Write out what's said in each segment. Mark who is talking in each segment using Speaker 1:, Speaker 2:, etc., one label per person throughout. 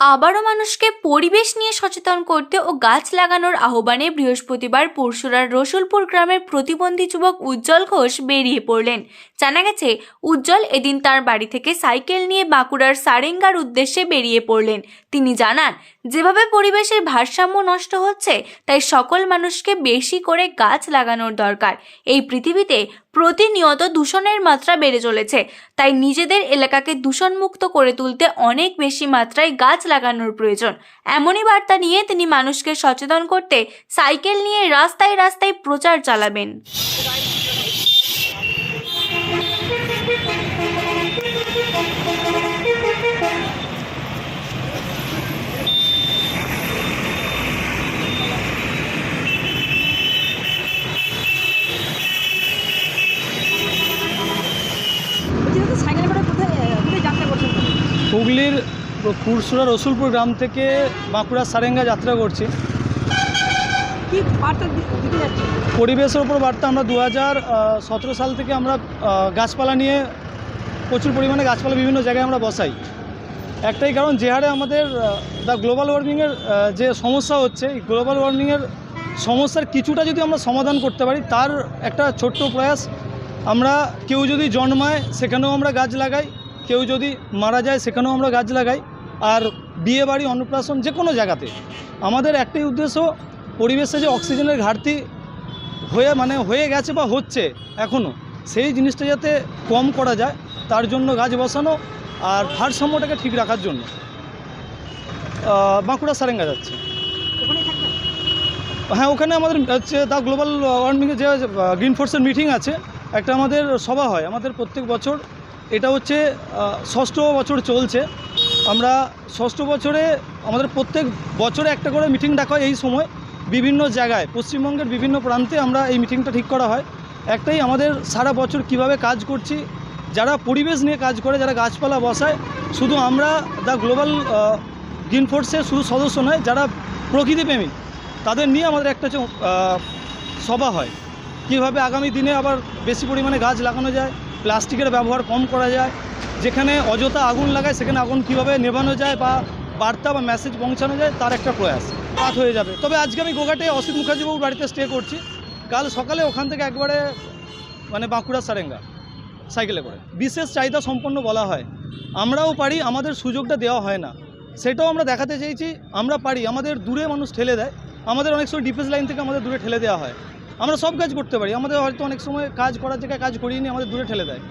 Speaker 1: আবারও মানুষকে পরিবেশ নিয়ে সচেতন করতে ও গাছ লাগানোর আহ্বানে বৃহস্পতিবার পরশুরার রসুলপুর গ্রামের প্রতিবন্ধী যুবক উজ্জ্বল ঘোষ বেরিয়ে পড়লেন। জানা গেছে, উজ্জ্বল এদিন তার বাড়ি থেকে সাইকেল নিয়ে বাঁকুড়ার সারেঙ্গার উদ্দেশ্যে বেরিয়ে পড়লেন। তিনি জানান যেভাবে পরিবেশের ভারসাম্য নষ্ট হচ্ছে, তাই সকল মানুষকে বেশি করে গাছ লাগানোর দরকার। এই পৃথিবীতে প্রতিনিয়ত দূষণের মাত্রা বেড়ে চলেছে, তাই নিজেদের এলাকাকে দূষণমুক্ত করে তুলতে অনেক বেশি মাত্রায় গাছ লাগানোর প্রয়োজন। এমনই বার্তা নিয়ে তিনি মানুষকে সচেতন করতে সাইকেল নিয়ে রাস্তায় রাস্তায় প্রচার চালাবেন
Speaker 2: বলছি দাদা সাইকেলে করে কোথায় কোথায় যাত্রা করছেন তো?
Speaker 3: হুগলির পুরসুরা রসুলপুর গ্রাম থেকে বাঁকুড়া সারেঙ্গা যাত্রা করছি। পরিবেশের ওপর বার্তা আমরা দু হাজার সতেরো সাল থেকে আমরা গাছপালা নিয়ে প্রচুর পরিমাণে গাছপালা বিভিন্ন জায়গায় আমরা বসাই। একটাই কারণ যে হারে আমাদের দ্য গ্লোবাল ওয়ার্মিংয়ের যে সমস্যা হচ্ছে এই গ্লোবাল ওয়ার্মিংয়ের সমস্যার কিছুটা যদি আমরা সমাধান করতে পারি তার একটা ছোট্ট প্রয়াস আমরা কেউ যদি জন্মায় সেখানেও আমরা গাছ লাগাই। কেউ যদি মারা যায় সেখানেও আমরা গাছ লাগাই। আর বিয়ে বাড়ি অন্নপ্রাশন যে কোনো জায়গাতে। আমাদের একটাই উদ্দেশ্য পরিবেশে যে অক্সিজেনের ঘাটতি হয়ে মানে হয়ে গেছে বা হচ্ছে এখনও সেই জিনিসটা যাতে কম করা যায় তার জন্য গাছ বসানো আর ভারসাম্যটাকে ঠিক রাখার জন্য। বাঁকুড়া সারেঙ্গা যাচ্ছে। হ্যাঁ ওখানে আমাদের হচ্ছে দ্য গ্লোবাল ওয়ার্মিংয়ে যে গ্রিন ফোর্সের মিটিং আছে একটা আমাদের সভা হয়। আমাদের প্রত্যেক বছর এটা হচ্ছে ষষ্ঠ বছর চলছে। আমরা ষষ্ঠ বছরে আমাদের প্রত্যেক বছরে একটা করে মিটিং ডাকা হয় এই সময়। বিভিন্ন জায়গায়, পশ্চিমবঙ্গের বিভিন্ন প্রান্তে আমরা এই মিটিংটা ঠিক করা হয়। একটাই আমাদের সারা বছর কীভাবে কাজ করছি, যারা পরিবেশ নিয়ে কাজ করে, যারা গাছপালা বসায়, শুধু আমরা দ্য গ্লোবাল গ্রিন ফোর্সের শুধু সদস্য নয়, যারা প্রকৃতিপ্রেমী তাদের নিয়ে আমাদের একটা সভা হয়। কীভাবে আগামী দিনে আবার বেশি পরিমাণে গাছ লাগানো যায় প্লাস্টিকের ব্যবহার কম করা যায়, যেখানে অযথা আগুন লাগায় সেখানে আগুন কীভাবে নেভানো যায় বা বার্তা বা মেসেজ পৌঁছানো যায়, তার একটা প্রয়াস। রাত হয়ে যাবে। তবে আজকে আমি গোঘাটে অসিত মুখার্জিবাবুর বাড়িতে স্টে করছি। কাল সকালে ওখান থেকে একবারে মানে বাঁকুড়া সারেঙ্গা সাইকেলে করে। বিশেষ চাহিদা সম্পন্ন বলা হয়। আমরাও পারি, আমাদের সুযোগটা দেওয়া হয় না। সেটাও আমরা দেখাতে চেয়েছি। আমরা পারি, আমাদের দূরে মানুষ ঠেলে দেয়। আমাদের অনেক সময় ডিফেন্স লাইন থেকে আমাদের দূরে ঠেলে দেওয়া হয়। আমরা সব কাজ করতে পারি। আমাদের হয়তো অনেক সময় কাজ করার জায়গায় কাজ করিয়ে নিয়ে আমাদের দূরে ঠেলে দেয়।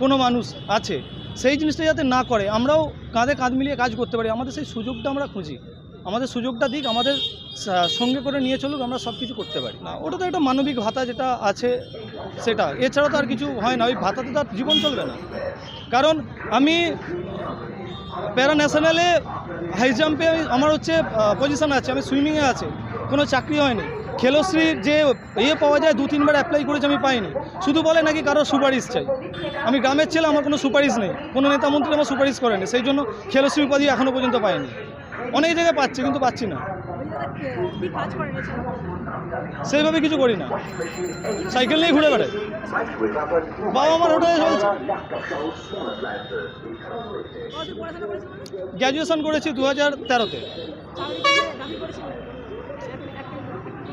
Speaker 3: কোনো মানুষ আছে। সেই জিনিসটা যাতে না করে, আমরাও কাঁধে কাঁধ মিলিয়ে কাজ করতে পারি। আমাদের সেই সুযোগটা আমরা খুঁজি। আমাদের সুযোগটা দিক, আমাদের সঙ্গে করে নিয়ে চলুক, আমরা সব কিছু করতে পারি। না, ওটা তো একটা মানবিক ভাতা যেটা আছে সেটা। এছাড়া তো আর কিছু হয় না। ওই ভাতাতে তো আর জীবন চলবে না। কারণ আমি প্যারা ন্যাশনালে হাই জাম্পে আমি, আমার হচ্ছে পজিশন আছে। আমি সুইমিংয়ে আছে। কোনো চাকরি হয়নি। খেলশ্রীর যে ইয়ে পাওয়া যায়, দু তিনবার অ্যাপ্লাই করেছি, আমি পাইনি। শুধু বলে নাকি কারও সুপারিশ চাই। আমি গ্রামের ছেলে, আমার কোনো সুপারিশ নেই। কোনো নেতা মন্ত্রী আমার সুপারিশ করেনি। সেই জন্য খেলোশ্রী উপাধি এখনও পর্যন্ত পাইনি। অনেক জায়গায় পাচ্ছি, কিন্তু পাচ্ছি না। সেইভাবে কিছু করি না। সাইকেল নিয়ে ঘুরে বেড়াই। বাবা আমার হোটেলে চলছে। গ্র্যাজুয়েশন করেছি দু হাজার তেরোতে।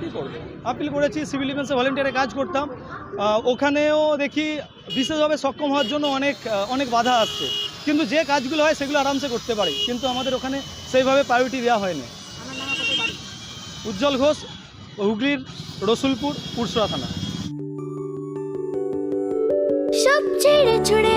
Speaker 3: কী করব। আপিল করেছি সিভিল ডিফেন্সে ভলেন্টিয়ারে কাজ করতাম। ওখানেও দেখি বিশেষভাবে সক্ষম হওয়ার জন্য অনেক অনেক বাধা আসছে। কিন্তু যে কাজগুলো হয় সেগুলো আরামসে করতে পারি। কিন্তু আমাদের ওখানে সেইভাবে প্রায়োরিটি দেওয়া হয়নি। উজ্জ্বল ঘোষ, হুগলির রসুলপুর, পুরসুরা থানা।
Speaker 4: সব ছেড়ে ছুড়ে